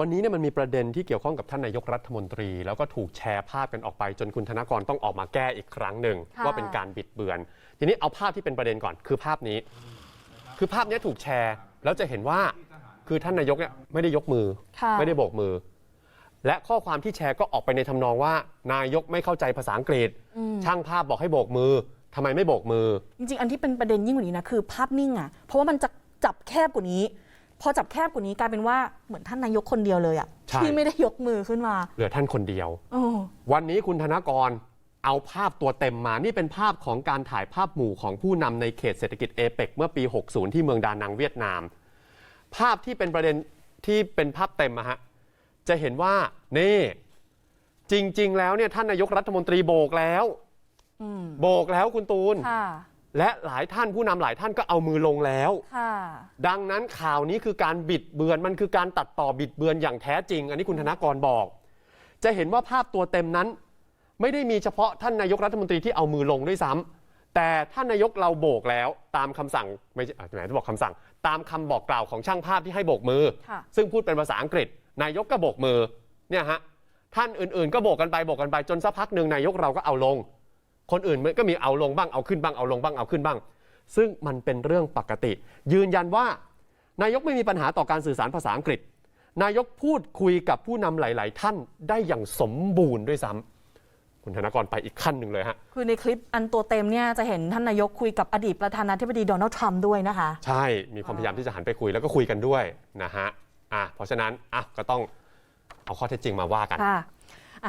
วันนี้เนี่ยมันมีประเด็นที่เกี่ยวข้องกับท่านนายกรัฐมนตรี แล้วก็ถูกแชร์ภาพกันออกไป จนคุณธนกรต้องออกมาแก้อีกครั้งหนึ่งค่ะ ว่าเป็นการบิดเบือน ทีนี้เอาภาพที่เป็นประเด็นก่อนคือภาพนี้ คือภาพเนี้ยถูกแชร์แล้วจะเห็นว่าคือท่านนายกเนี่ยไม่ได้ยกมือ ค่ะไม่ได้โบกมือ และข้อความที่แชร์ก็ออกไปในทำนองว่า นายกไม่เข้าใจภาษาอังกฤษช่างภาพบอกให้โบกมือทำไมไม่โบกมือ จริงๆ อันที่เป็นประเด็นยิ่งกว่านี้นะ คือภาพนิ่งอะ เพราะว่ามันจะจับแคบกว่านี้ พอจับแคบกว่านี้กลายเป็นว่าเหมือนท่านนายกคนเดียวเลยอะใช่ ที่ไม่ได้ยกมือขึ้นมาเหลือท่านคนเดียว โอ้วันนี้คุณธนกรเอาภาพตัวเต็มมา นี่เป็นภาพของการถ่ายภาพหมู่ของผู้นำในเขตเศรษฐกิจเอเปกเมื่อปี 60 ที่เมืองดานังเวียดนาม ภาพที่เป็นประเด็นที่เป็นภาพเต็มอะฮะ จะเห็นว่า นี่ จริง ๆ แล้วเนี่ยท่านนายกรัฐมนตรีโบกแล้ว อืมโบกแล้วคุณตูน ค่ะ และหลายท่านผู้นำหลายท่านก็เอามือลงแล้ว ค่ะ ดังนั้นข่าวนี้คือการบิดเบือนมันคือการตัดต่อบิดเบือนอย่างแท้จริง อันนี้คุณธนกรบอก จะเห็นว่าภาพตัวเต็มนั้น ไม่ได้มีเฉพาะท่านนายกรัฐมนตรีที่เอามือลงด้วยซ้ำแต่ท่านนายกเราโบกแล้วตามคำสั่งไม่ใช่อะไหนจะบอกคำสั่ง ตามคำบอกกล่าวของช่างภาพที่ให้โบกมือ ค่ะ ซึ่งพูดเป็นภาษาอังกฤษ นายกก็โบกมือเนี่ยฮะท่านอื่นๆ ก็โบกกันไปโบกกันไปจนสักพักหนึ่งนายกเราก็เอาลง คนอื่นมันก็มีเอาลงบ้างเอาขึ้นบ้างเอาลงบ้างเอาขึ้นบ้าง ซึ่งมันเป็นเรื่องปกติ ยืนยันว่านายกไม่มีปัญหาต่อการสื่อสารภาษาอังกฤษ นายกพูดคุยกับผู้นำหลาย ๆ ท่านได้อย่างสมบูรณ์ด้วยซ้ำคุณธนกรไปอีกขั้นหนึ่งเลยฮะคือในคลิปอันตัวเต็มเนี่ยจะเห็นท่านนายกคุยกับอดีตประธานาธิบดีโดนัลด์ทรัมป์ด้วยนะคะ ใช่มีความพยายามที่จะหันไปคุยแล้วก็คุยกันด้วยนะฮะอะเพราะฉะนั้นอะก็ต้องเอาข้อเท็จจริงมาว่ากันค่ะ